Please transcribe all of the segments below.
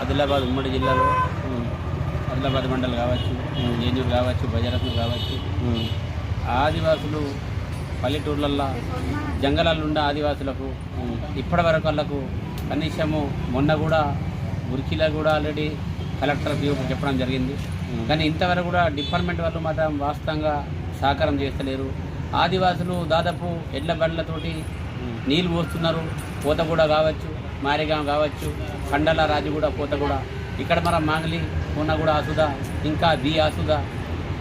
ఆదిలాబాద్ ఉమ్మడి జిల్లాలో ఆదిలాబాద్ మండల్ కావచ్చు ఏజూరు కావచ్చు బజరత్న కావచ్చు ఆదివాసులు పల్లెటూర్లల్లో ఉండే ఆదివాసులకు ఇప్పటి వరకు వాళ్ళకు కనీసము మొన్న కూడా ఉరికిలో కూడా ఆల్రెడీ కలెక్టర్ చెప్పడం జరిగింది. కానీ ఇంతవరకు కూడా డిపార్ట్మెంట్ వాళ్ళు మాత్రం వాస్తవంగా సహకారం చేస్తలేరు. ఆదివాసులు దాదాపు ఎడ్ల బండ్లతోటి నీళ్ళు పోస్తున్నారు పూతగూడ కావచ్చు. మారేగాం కావచ్చు కండల రాజుగూడ పోతగూడ ఇక్కడ మన మాంగ్లీ పూనగూడ ఆసుద ఇంకా బి ఆసుద.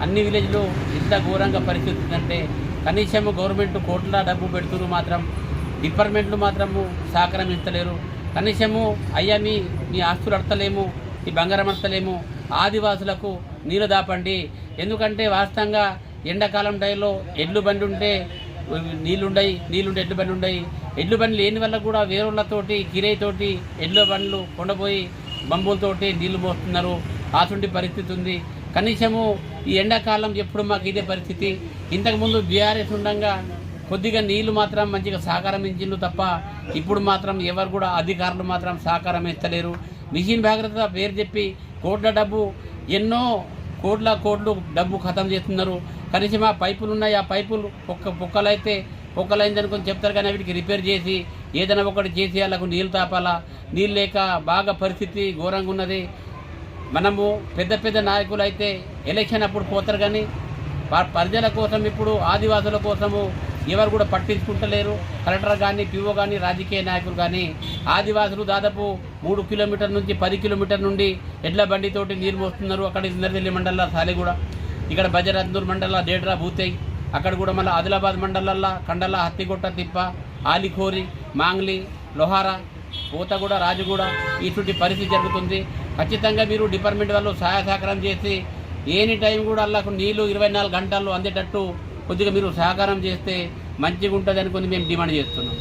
అన్ని విలేజ్లు ఇంత ఘోరంగా పరిస్థితి ఉందంటే కనీసం గవర్నమెంట్ కోట్ల డబ్బు పెడుతున్నారు మాత్రం డిపార్ట్మెంట్లు మాత్రము సహకరించలేరు కనీసము అయ్యా మీ మీ ఆస్తులు అడతలేము ఈ బంగారం అడతలేము ఆదివాసులకు నీళ్ళు దాపండి. ఎందుకంటే వాస్తవంగా ఎండాకాలం టైంలో ఎడ్లు బండి ఉంటే నీళ్ళుండయి నీళ్ళుంటే ఎడ్లు బండి ఉండయి. ఎడ్లు బండి లేని వల్ల కూడా వేరులతోటి కిరైతోటి ఎడ్ల బండ్లు కొండపోయి బంబులతోటి నీళ్ళు పోస్తున్నారు అటువంటి పరిస్థితి ఉంది. కనీసము ఈ ఎండాకాలం ఎప్పుడు మాకు ఇదే పరిస్థితి. ఇంతకుముందు బీఆర్ఎస్ ఉండగా కొద్దిగా నీళ్ళు మాత్రం మంచిగా సహకారం ఇచ్చిండ్రు తప్ప ఇప్పుడు మాత్రం ఎవరు కూడా అధికారులు మాత్రం సహకారం ఇస్తలేరు. మిషన్ భాగరత పేరు చెప్పి కోట్ల డబ్బు ఎన్నో కోట్ల కోట్లు డబ్బు ఖతం చేస్తున్నారు. కనీసం ఆ పైపులు ఉన్నాయి. ఆ పైపులు ఒక్క పొక్కలైతే పొక్కలైందని అనుకుని చెప్తారు కానీ వీటికి రిపేర్ చేసి ఏదైనా ఒకటి చేసి వాళ్ళకు నీళ్ళు తాపాలా? నీళ్ళు లేక బాగా పరిస్థితి ఘోరంగా ఉన్నది. మనము పెద్ద పెద్ద నాయకులు అయితే ఎలక్షన్ అప్పుడు పోతారు కానీ ప్రజల కోసం ఇప్పుడు ఆదివాసుల కోసము ఎవరు కూడా పట్టించుకుంటలేరు. కలెక్టర్ కానీ పిఓ కానీ రాజకీయ నాయకులు కానీ ఆదివాసులు దాదాపు మూడు కిలోమీటర్ నుంచి పది కిలోమీటర్ నుండి ఎడ్ల బండితోటి నీరు మోస్తున్నారు. అక్కడ ఇందరదిల్లి మండల సాలిగూడ ఇక్కడ బజరత్నూర్ మండల డేడ్రా భూతై అక్కడ కూడా మళ్ళీ ఆదిలాబాద్ మండలంలో కండల హత్తిగుట్ట తిప్ప ఆలిఖోరి మాంగ్లి లోహారా పూతగూడ రాజగూడ ఇటువంటి పరిస్థితి జరుగుతుంది. ఖచ్చితంగా మీరు డిపార్ట్మెంట్ వాళ్ళు సహాయ సహకారం చేసి ఏని టైం కూడా వాళ్ళకు నీళ్ళు ఇరవై నాలుగు గంటల్లో అందేటట్టు కొద్దిగా మీరు సహకారం చేస్తే మంచిగా ఉంటుంది అనుకుని మేము డిమాండ్ చేస్తున్నాం.